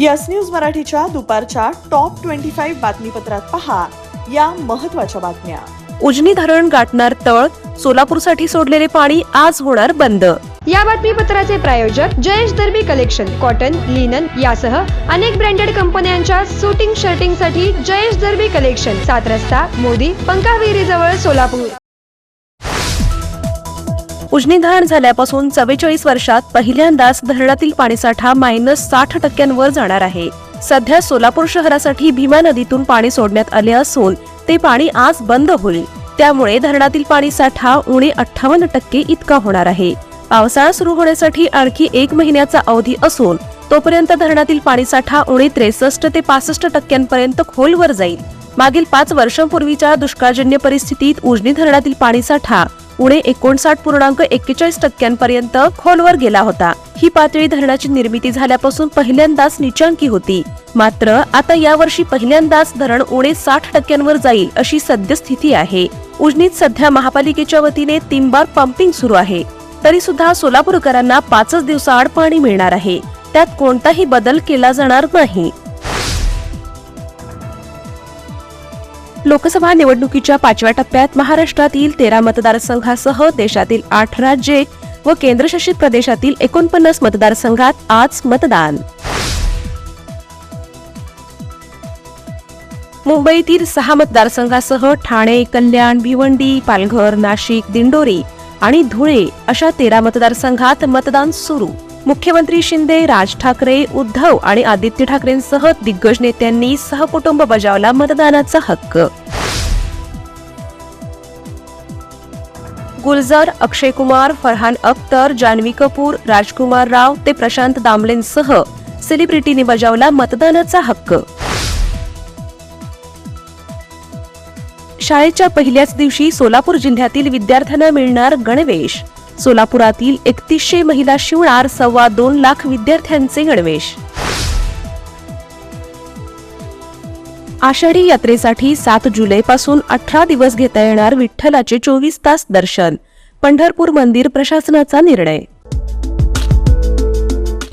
Yes news मराठीच्या दुपारच्या top twenty five बातमीपत्रात पहा या महत्त्वाच्या बातम्या. उजनी धरण गाठणार तळ सोलापूरसाठी सोडलेले पाणी आज होणार बंद. या बातमीपत्राचे प्रायोजक Jayesh Darbi collection cotton linen यासह अनेक ब्रँडेड कंपन्यांच्या सुटिंग शर्टिंगसाठी जयेश दर्बी कलेक्शन सात रस्ता मोदी पंकाविरी जवळ सोलापूर. उजनी धरण झाल्यापासून चव्वेचाळीस वर्षात पहिल्यांदाच धरणातील पाणीसाठा मायनस साठ टक्क्यांवर जाणार आहे. सध्या सोलापूर शहरासाठी भीमा नदीतून पाणी सोडण्यात आले असून ते पाणी आज बंद होईल. त्यामुळे धरणातील पाणीसाठा उणे अठ्ठावन्न टक्के इतका होणार आहे. पावसाळा सुरू होण्यासाठी आणखी एक महिन्याचा अवधी असून तोपर्यंत धरणातील पाणीसाठा उणे त्रेसष्ट ते पासष्ट टक्क्यांपर्यंत खोलवर जाईल. मागील पाच वर्षांपूर्वीच्या दुष्काळजन्य परिस्थितीत उजनी धरणातील पाणीसाठा उणे एकोणसाठ पूर्णांक एक्केचाळीस टक्क्यांपर्यंत खोलवर गेला होता. ही पातळी धरणाची निर्मिती झाल्यापासून पहिल्यांदाच निचांकी होती. मात्र आता यावर्षी पहिल्यांदाच धरण उणे साठ टक्क्यांवर जाईल अशी सद्यस्थिती आहे. उजनीत सध्या महापालिकेच्या वतीने तीन बार पंपिंग सुरू आहे. तरी सुद्धा सोलापूरकरांना पाचच दिवसाआड पाणी मिळणार आहे. त्यात कोणताही बदल केला जाणार नाही. लोकसभा निवडणुकीच्या पाचव्या टप्प्यात महाराष्ट्रातील तेरा मतदारसंघासह देशातील आठ राज्ये व केंद्रशासित प्रदेशातील एकोणपन्नास मतदारसंघात आज मतदान. मुंबईतील सहा मतदारसंघासह ठाणे कल्याण भिवंडी पालघर नाशिक दिंडोरी आणि धुळे अशा तेरा मतदारसंघात मतदान सुरू. मुख्यमंत्री शिंदे राज ठाकरे उद्धव आणि आदित्य ठाकरेंसह दिग्गज नेत्यांनी सहकुटुंब बजावला मतदानाचा हक्क. गुलजार अक्षय कुमार फरहान अख्तर जान्हवी कपूर राजकुमार राव ते प्रशांत दामलेंसह सेलिब्रिटींनी बजावला मतदानाचा हक्क. शाळेच्या पहिल्याच दिवशी सोलापूर जिल्ह्यातील विद्यार्थ्यांना मिळणार गणवेश. सोलापुरातील एकतीसशे महिला शिवणार सव्वा दोन लाख विद्यार्थ्यांचे गणवेश. आषाढी यात्रेसाठी सात जुलैपासून अठरा दिवस घेता येणार विठ्ठलाचे चोवीस तास दर्शन पंढरपूर मंदिर प्रशासनाचा निर्णय.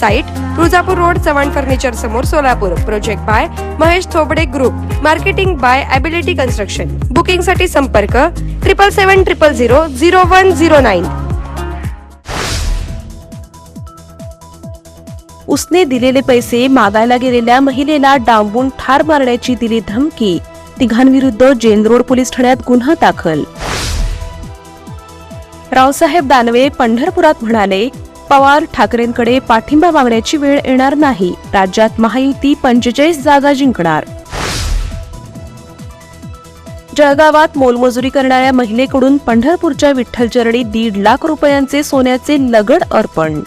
Site Tuljapur road Chavan furniture समोर Solapur. Project by Mahesh Thobde group marketing by ability construction बुकिंगसाठी संपर्क triple seven triple zero zero one zero nine उसने दिलेले पैसे मागायला गेलेल्या महिलेला डांबून ठार मारण्याची दिली धमकी. तिघांविरुद्ध जेल रोड पोलीस ठाण्यात गुन्हा दाखल. रावसाहेब दानवे पंढरपुरात म्हणाले पवार ठाकरेंकडे पाठिंबा मागण्याची वेळ येणार नाही. राज्यात महायुती पंचेचाळीस जागा जिंकणार. जळगावात मोलमजुरी करणाऱ्या महिलेकडून पंढरपूरच्या विठ्ठलचरणी दीड लाख रुपयांचे सोन्याचे लगड अर्पण.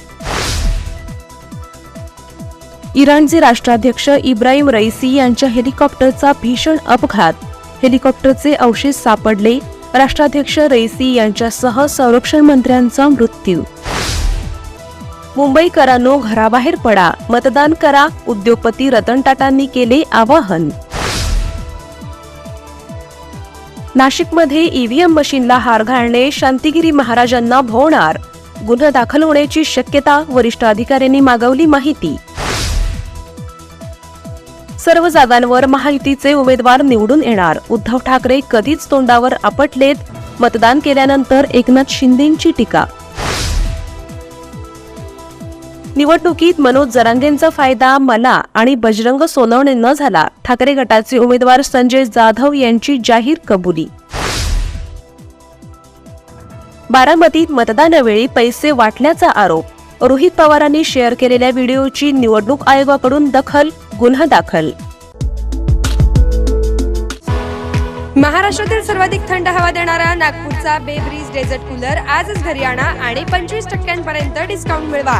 इराणचे राष्ट्राध्यक्ष इब्राहिम रईसी यांच्या हेलिकॉप्टरचा भीषण अपघात. हेलिकॉप्टरचे अवशेष सापडले. राष्ट्राध्यक्ष रईसी यांच्यासह संरक्षण मंत्र्यांचा मृत्यू. मुंबईकरांनो घराबाहेर पडा. मतदान करा. उद्योगपती रतन टाटांनी केले आवाहन. नाशिकमध्ये ईव्हीएम मशीनला हार घालणे शांतिगिरी महाराजांना भोवणार. गुन्हा दाखल होण्याची शक्यता वरिष्ठ अधिकाऱ्यांनी मागवली माहिती. सर्व जागांवर महायुतीचे उमेदवार निवडून येणार. उद्धव ठाकरे कधीच तोंडावर आपटलेत. मतदान केल्यानंतर एकनाथ शिंदेंची टीका. निवडणुकीत मनोज जरांगेंचा फायदा मला आणि बजरंग सोनवणे न झाला. ठाकरे गटाचे उमेदवार संजय जाधव यांची जाहीर कबुली. बारामतीत मतदानावेळी पैसे वाटल्याचा आरोप. रोहित पवारांनी शेअर केलेल्या व्हिडिओची निवडणूक आयोगाकडून दखल गुन्हा दाखल. महाराष्ट्रातील सर्वाधिक थंड हवा देणारा नागपूरचा बेब्रिज डेझर्ट कूलर आजच घरी आणा आणि पंचवीस टक्क्यांपर्यंत डिस्काउंट मिळवा.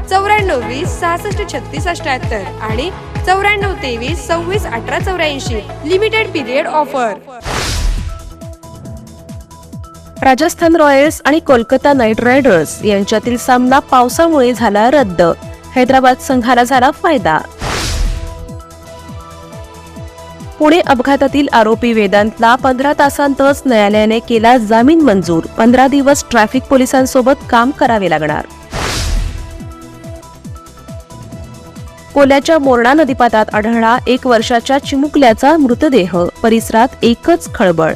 चौऱ्याण्णव वीस सहासष्ट छत्तीस अठ्याहत्तर आणि चौऱ्याण्णव तेवीस सव्वीस अठरा चौऱ्याऐंशी limited period offer Rajasthan Royals आणि कोलकाता नाईट रायडर्स यांच्यातील सामना पावसामुळे झाला रद्द. हैदराबाद संघाला झाला फायदा. पुणे अपघातातील आरोपी वेदांतला पंधरा तासांतच न्यायालयाने केला जामीन मंजूर. पंधरा दिवस ट्रॅफिक पोलिसांसोबत काम करावे लागणार. कोल्याच्या मोरणा नदीपात्रात आढळला एक वर्षाच्या चिमुकल्याचा मृतदेह. परिसरात एकच खळबळ.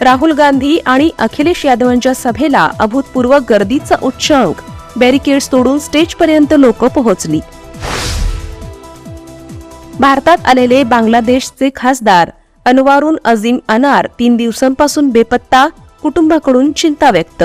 राहुल गांधी आणि अखिलेश यादवांच्या सभेला अभूतपूर्व गर्दीचा उच्चांक. बॅरिकेड्स तोडून स्टेजपर्यंत लोक पोहोचली. भारतात आलेले बांगलादेशचे खासदार अनवारून अझीम अनार तीन दिवसांपासून बेपत्ता कुटुंबाकडून चिंता व्यक्त.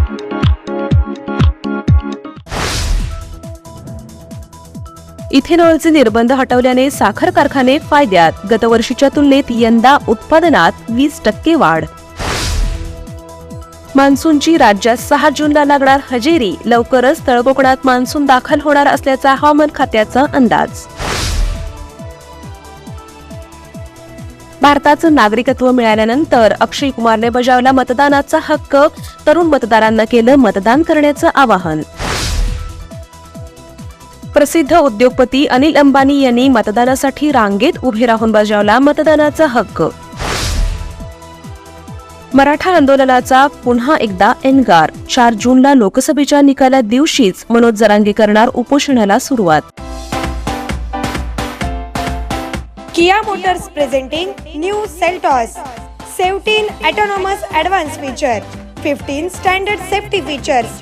इथेनॉलचे निर्बंध हटवल्याने साखर कारखाने फायद्यात. गतवर्षीच्या तुलनेत यंदा उत्पादनात वीस टक्के वाढ. मान्सूनची राज्यात सहा जूनला लागणार हजेरी. लवकरच तळकोकणात मान्सून दाखल होणार असल्याचा हवामान खात्याचा अंदाज. भारताचं नागरिकत्व मिळाल्यानंतर अक्षय कुमारने बजावला मतदानाचा हक्क. तरुण मतदारांना केलं मतदान करण्याचं आवाहन. प्रसिद्ध उद्योगपती अनिल अंबानी यांनी मतदानासाठी रांगेत उभे राहून बजावला मतदानाचा हक्क. मराठा आंदोलनाचा पुन्हा एकदा एनगार. चार जूनला लोकसभेच्या निकाला दिवशीच मनोज जरांगे करणार उपोषणाला सुरुवात. Kia Motors presenting new Seltos. Seventeen autonomous advance feature fifteen standard safety features